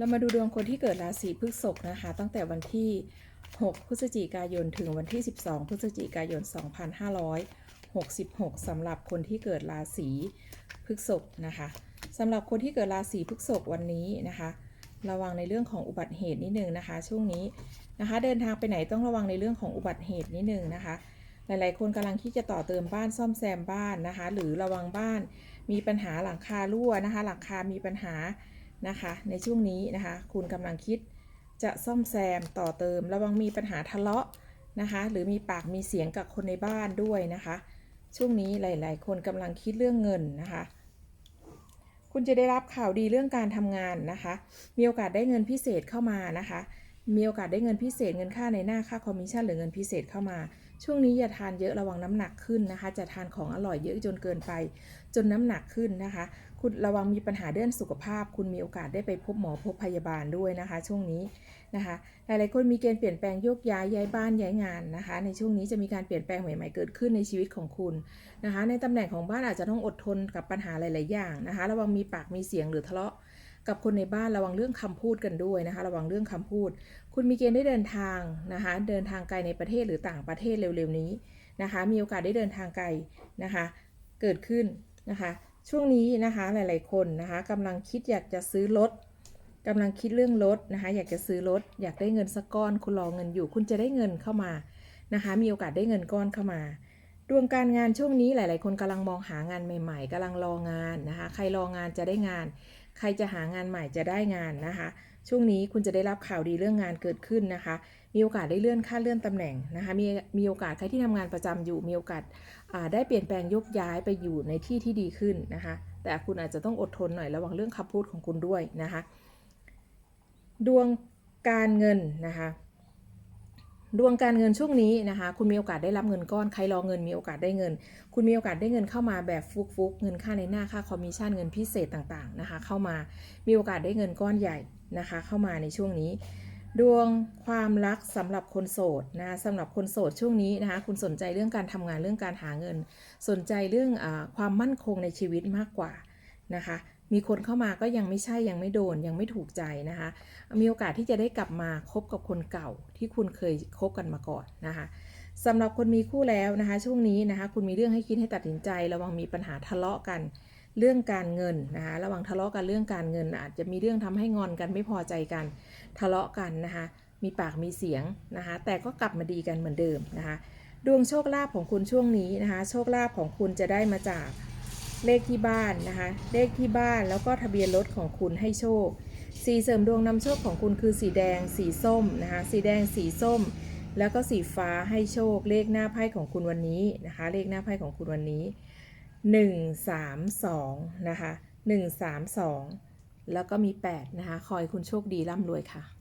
เรามาดูดวงคนที่เกิดราศีพฤษภนะคะ ตั้งแต่วันที่ 6 พฤศจิกายน ถึงวันที่ 12 พฤศจิกายน 2566สำหรับคนที่เกิดราศีพฤษภนะคะสำหรับคนที่เกิดราศีพฤษภวันนี้นะคะ ระวังในเรื่องของอุบัติเหตุนิดนึงนะคะ ช่วงนี้นะคะ เดินทางไปไหนต้องระวังในเรื่องของอุบัติเหตุนิดนึงนะคะหลาย ๆ คนกำลังที่จะต่อเติมบ้านซ่อมแซมบ้านนะคะ หรือระวังบ้านมีปัญหาหลังคารั่วนะคะ หลังคามีปัญหา นะคะ ในช่วงนี้นะคะ คุณกำลังคิดจะซ่อมแซมต่อเติม ระวังมีปัญหาทะเลาะนะคะ หรือมีปากมีเสียงกับคนในบ้านด้วยนะคะ ช่วงนี้หลาย ๆ คนกำลังคิดเรื่องเงินนะคะ คุณจะได้รับข่าวดีเรื่องการทำงานนะคะ มีโอกาสได้เงินพิเศษเข้ามานะคะ มีโอกาสได้เงินพิเศษเงินค่าในหน้าค่าคอมมิชชั่นหรือเงินพิเศษเข้ามา ช่วงนี้อย่าทานเยอะระวังน้ำหนักขึ้นนะคะ จะทานของอร่อยเยอะจนเกินไป จนน้ำหนักขึ้นนะคะ คุณระวังมีปัญหาเรื่องสุขภาพ คุณมีโอกาสได้ไปพบหมอพบพยาบาลด้วยนะคะ ช่วงนี้นะคะหลายๆคนมีเกณฑ์เปลี่ยนแปลงโยกย้ายย้ายบ้านย้ายงานนะคะ ในช่วงนี้จะมีการเปลี่ยนแปลงใหม่ๆเกิดขึ้นในชีวิตของคุณนะคะ ในตำแหน่งของบ้านอาจจะต้องอดทนกับปัญหาหลาย ๆ อย่างนะคะ ระวังมีปากมีเสียงหรือทะเลาะ กับคนในบ้านระวังเรื่องคำพูดกันด้วยนะคะ ระวังเรื่องคำพูด คุณมีเกณฑ์ได้เดินทางนะคะ เดินทางไกลในประเทศหรือต่างประเทศเร็วๆนี้นะคะ มีโอกาสได้เดินทางไกลนะคะ เกิดขึ้นนะคะ ช่วงนี้นะคะหลายๆคนนะคะกำลังคิดอยากจะซื้อรถกำลังคิดเรื่องรถนะคะ อยากจะซื้อรถ อยากได้เงินสักก้อน คุณรอเงินอยู่ คุณจะได้เงินเข้ามานะคะ มีโอกาสได้เงินก้อนเข้ามาดวงการงานช่วงนี้หลาย ๆ คนกำลังมองหางานใหม่ ๆกำลังรองานนะคะ ใครรองานจะได้งาน ใครจะหางานใหม่จะได้งานนะคะ ช่วงนี้คุณจะได้รับข่าวดีเรื่องงานเกิดขึ้นนะคะ มีโอกาสได้เลื่อนขั้นเลื่อนตำแหน่งนะคะมีมีโอกาสใครที่ทำงานประจำอยู่ มีโอกาสได้เปลี่ยนแปลงยกย้ายไปอยู่ในที่ที่ดีขึ้นนะคะ แต่คุณอาจจะต้องอดทนหน่อยระวังเรื่องคำพูดของคุณด้วยนะคะ ดวงการเงินนะคะ ดวงการเงินช่วงนี้นะคะ คุณมีโอกาสได้รับเงินก้อน ใครรอเงินมีโอกาสได้เงิน คุณมีโอกาสได้เงินเข้ามาแบบฟุกๆ เงินค่าในหน้าค่าคอมมิชชั่นเงินพิเศษต่างๆนะคะ เข้ามา มีโอกาสได้เงินก้อนใหญ่นะคะ เข้ามาในช่วงนี้ ดวงความรักสำหรับคนโสดนะะสำหรับคนโสดช่วงนี้นะคะ คุณสนใจเรื่องการทำงานเรื่องการหาเงิน สนใจเรื่องอความมั่นคงในชีวิตมากกว่านะคะ มีคนเข้ามาก็ยังไม่ใช่ยังไม่โดนยังไม่ถูกใจนะคะ มีโอกาสที่จะได้กลับมาคบกับคนเก่าที่คุณเคยคบกันมาก่อนนะคะสำหรับคนมีคู่แล้วนะคะ ช่วงนี้นะคะ คุณมีเรื่องให้คิดให้ตัดสินใจ ระวังมีปัญหาทะเลาะกันเรื่องการเงินนะคะ ระวังทะเลาะกันเรื่องการเงิน อาจจะมีเรื่องทำให้งอนกันไม่พอใจกัน ทะเลาะกันนะคะ มีปากมีเสียงนะคะ แต่ก็กลับมาดีกันเหมือนเดิมนะคะ ดวงโชคลาภของคุณช่วงนี้นะคะ โชคลาภของคุณจะได้มาจาก เลขที่บ้านนะคะ เลขที่บ้านแล้วก็ทะเบียนรถของคุณให้โชค สีเสริมดวงนำโชคของคุณคือสีแดง สีส้มนะคะ สีแดง สีส้ม แล้วก็สีฟ้าให้โชค เลขหน้าไพ่ของคุณวันนี้นะคะ เลขหน้าไพ่ของคุณวันนี้ 1 3 2 นะคะ 1 3 2 แล้วก็มี 8 นะคะ คอยคุณโชคดีร่ำรวยค่ะ